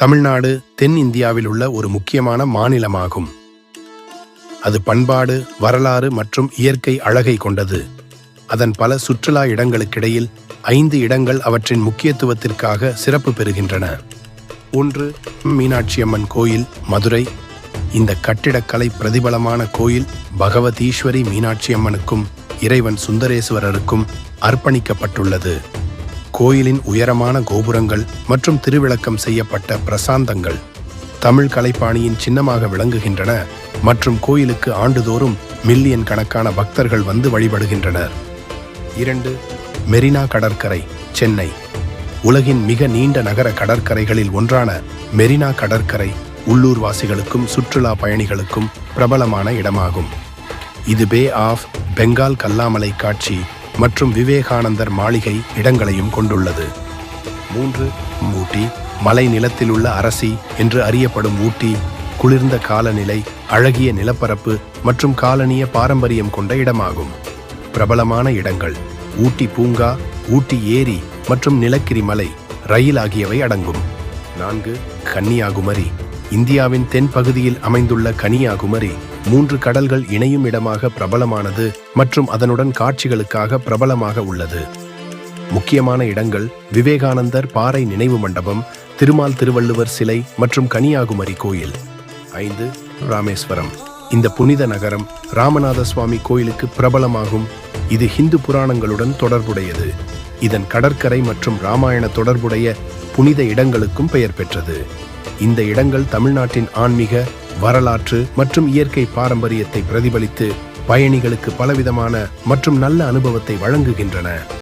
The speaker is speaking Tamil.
தமிழ்நாடு தென் இந்தியாவில் உள்ள ஒரு முக்கியமான மாநிலமாகும். அது பண்பாடு வரலாறு மற்றும் இயற்கை அழகை கொண்டது. அதன் பல சுற்றுலா இடங்களுக்கிடையில் ஐந்து இடங்கள் அவற்றின் முக்கியத்துவத்திற்காக சிறப்பு பெறுகின்றன. ஒன்று மீனாட்சியம்மன் கோயில் மதுரை. இந்த கட்டிடக்கலை பிரதிபலமான கோயில் பகவதீஸ்வரி மீனாட்சியம்மனுக்கும் இறைவன் சுந்தரேஸ்வரருக்கும் அர்ப்பணிக்கப்பட்டுள்ளது. கோயிலின் உயரமான கோபுரங்கள் மற்றும் திருவிளக்கம் செய்யப்பட்ட பிரசாந்தங்கள் தமிழ் கலைப்பாணியின் சின்னமாக விளங்குகின்றன மற்றும் கோயிலுக்கு ஆண்டுதோறும் மில்லியன் கணக்கான பக்தர்கள் வந்து வழிபடுகின்றனர். இரண்டு மெரினா கடற்கரை சென்னை. உலகின் மிக நீண்ட நகர கடற்கரைகளில் ஒன்றான மெரினா கடற்கரை உள்ளூர்வாசிகளுக்கும் சுற்றுலா பயணிகளுக்கும் பிரபலமான இடமாகும். இது பே ஆஃப் பெங்கால் கல்லாமலை காட்சி மற்றும் விவேகானந்தர் மாளிகை இடங்களையும் கொண்டுள்ளது. மூன்று ஊட்டி மலை நிலத்தில் உள்ள அரசி என்று அறியப்படும் ஊட்டி குளிர்ந்த காலநிலை அழகிய நிலப்பரப்பு மற்றும் காலனிய பாரம்பரியம் கொண்ட இடமாகும். பிரபலமான இடங்கள் ஊட்டி பூங்கா ஊட்டி ஏரி மற்றும் நிலக்கிரி மலை ரயில் ஆகியவை அடங்கும். நான்கு கன்னியாகுமரி இந்தியாவின் தென் பகுதியில் அமைந்துள்ள கன்னியாகுமரி மூன்று கடல்கள் இணையும் இடமாக பிரபலமானது மற்றும் அதனுடன் காட்சிகளுக்காக பிரபலமாக உள்ளது. முக்கியமான இடங்கள் விவேகானந்தர் பாறை நினைவு மண்டபம் திருமால் திருவள்ளுவர் சிலை மற்றும் கன்னியாகுமரி கோயில். ஐந்து ராமேஸ்வரம். இந்த புனித நகரம் ராமநாத சுவாமி கோயிலுக்கு பிரபலமாகும். இது ஹிந்து புராணங்களுடன் தொடர்புடையது. இதன் கடற்கரை மற்றும் ராமாயண தொடர்புடைய புனித இடங்களுக்கும் பெயர் பெற்றது. இந்த இடங்கள் தமிழ்நாட்டின் ஆன்மீக வரலாற்று மற்றும் இயற்கை பாரம்பரியத்தை பிரதிபலித்து பயணிகளுக்கு பலவிதமான மற்றும் நல்ல அனுபவத்தை வழங்குகின்றன.